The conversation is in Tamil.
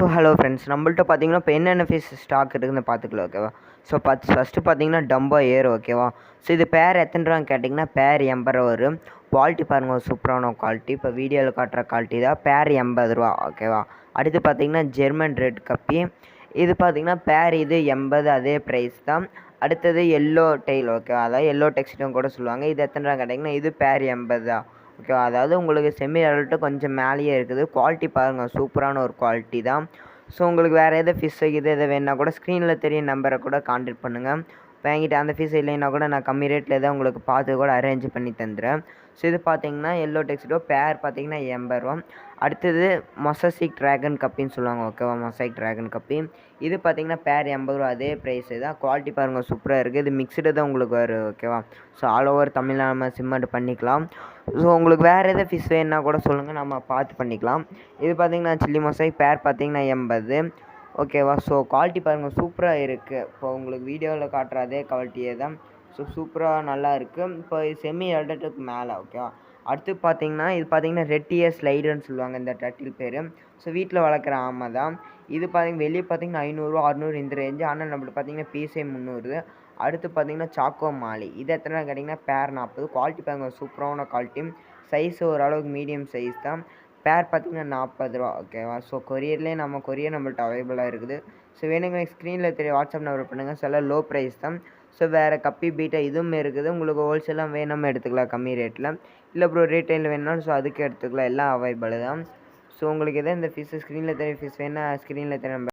ஸோ ஹலோ ஃப்ரெண்ட்ஸ் நம்மள்ட்ட பார்த்தீங்கன்னா இப்போ என்னென்ன ஃபீஸ் ஸ்டாக் இருக்குதுன்னு பார்த்துக்கலாம் ஓகேவா ஸோ பத் ஃபஸ்ட்டு பார்த்தீங்கன்னா டம்போ ஏர் ஓகேவா ஸோ இது பேர் எத்தனை ரூபான்னு கேட்டிங்கன்னா பேர் எண்பது ரூபா வரும். குவாலிட்டி பாருங்கள் ஒரு சூப்பரான குவாலிட்டி இப்போ வீடியோவில் காட்டுற குவாலிட்டி தான் பேர் எண்பது ரூபா ஓகேவா அடுத்து பார்த்தீங்கன்னா ஜெர்மன் ரெட் கப்பி இது பார்த்தீங்கன்னா பேர் இது எண்பது அதே ப்ரைஸ் தான். அடுத்தது எல்லோ டெய்ல் ஓகேவா அதாவது எல்லோ டெக்ஸ்டும் கூட சொல்லுவாங்க. இது எத்தனை ரூபா கேட்டிங்கன்னா இது பேர் எண்பது தான். ஓகேவா அதாவது உங்களுக்கு செமி அடல்ட்டு கொஞ்சம் மேலேயே இருக்குது. குவாலிட்டி பாருங்கள் சூப்பரான ஒரு குவாலிட்டி தான். ஸோ உங்களுக்கு வேறு எதாவது ஃபிஷ் இது எதை வேணுன்னா கூட ஸ்க்ரீனில் தெரிய நம்பரை கூட கான்டெக்ட் பண்ணுங்கள் வாங்கிட்டு அந்த ஃபீஸ் இல்லைன்னா கூட நான் கம்மி ரேட்டில் தான் உங்களுக்கு பார்த்து கூட அரேஞ்ச் பண்ணி தந்துடுறேன். ஸோ இது பார்த்தீங்கன்னா எல்லோ டெக்ஸ்டோ பேர் பார்த்தீங்கன்னா எண்பது ரூபா. அடுத்தது மொசசிக் ட்ராகன் கப்பின்னு சொல்லுவாங்க ஓகேவா மொசைக் ட்ராகன் கப்பி இது பார்த்தீங்கன்னா பேர் எண்பது ரூபா. அதே ப்ரைஸு தான். குவாலிட்டி பாருங்கள் சூப்பராக இருக்குது இது மிக்சடு தான் உங்களுக்கு வரும் ஓகேவா ஸோ ஆல் ஓவர் தமிழ்நாடு நம்ம சிம்மெண்ட் பண்ணிக்கலாம். ஸோ உங்களுக்கு வேறு எதாவது ஃபிஷ் வேணுன்னா கூட சொல்லுங்கள் நம்ம பார்த்து பண்ணிக்கலாம். இது பார்த்தீங்கன்னா சில்லி மொசைக் பேர் பார்த்தீங்கன்னா எண்பது. ஓகேவா? ஸோ குவாலிட்டி பாருங்கள் சூப்பராக இருக்குது இப்போ உங்களுக்கு வீடியோவில் காட்டுற அதே குவாலிட்டியே தான். ஸோ சூப்பராக நல்லா இருக்குது இப்போ செமி அடல்ட்டுக்கு மேலே ஓகேவா? அடுத்து பார்த்தீங்கன்னா இது பார்த்தீங்கன்னா ரெட்டியர் ஸ்லைடுன்னு சொல்லுவாங்க இந்த டட்டில் பேர். ஸோ வீட்டில் வளர்க்குற ஆமை தான். இது பார்த்தீங்கன்னா வெளியே பார்த்தீங்கன்னா ஐநூறுரூவா அறநூறு இந்த ரேஞ்சு ஆனால் நம்மளுக்கு பார்த்தீங்கன்னா பீஸே முந்நூறு. அடுத்து பார்த்தீங்கன்னா சாக்கோ மாலி. இது எத்தனை கேட்டிங்கன்னா பேர் நாற்பது குவாலிட்டி பாருங்கள் சூப்பரான குவாலிட்டி சைஸ் ஓரளவுக்கு மீடியம் சைஸ் தான். பேர் பார்த்தீங்கன்னா நாற்பது ரூபா. ஓகேவா ஸோ கொரியர்லேயே நம்ம கொரியர் நம்மள்ட்ட அவைலபிளாக இருக்குது. ஸோ வேணுங்க ஸ்க்ரீனில் தெரிய வாட்ஸ்அப் நம்பர் பண்ணுங்கள் சில லோ ப்ரைஸ் தான். ஸோ வேறு கப்பி பீட்டா இதுவும் இருக்குது. உங்களுக்கு ஹோல்சேலாக வேணாமல் எடுத்துக்கலாம் கம்மி ரேட்டில் இல்லை ப்ரோ ரீட்டைலில் வேணும்னாலும் ஸோ அதுக்கு எடுத்துக்கலாம். எல்லாம் அவைலபிள் தான். ஸோ உங்களுக்கு எதாவது இந்த ஃபீஸ் ஸ்க்ரீனில் தெரிய ஃபீஸ் வேணால் ஸ்க்ரீனில் தெரிய நம்ம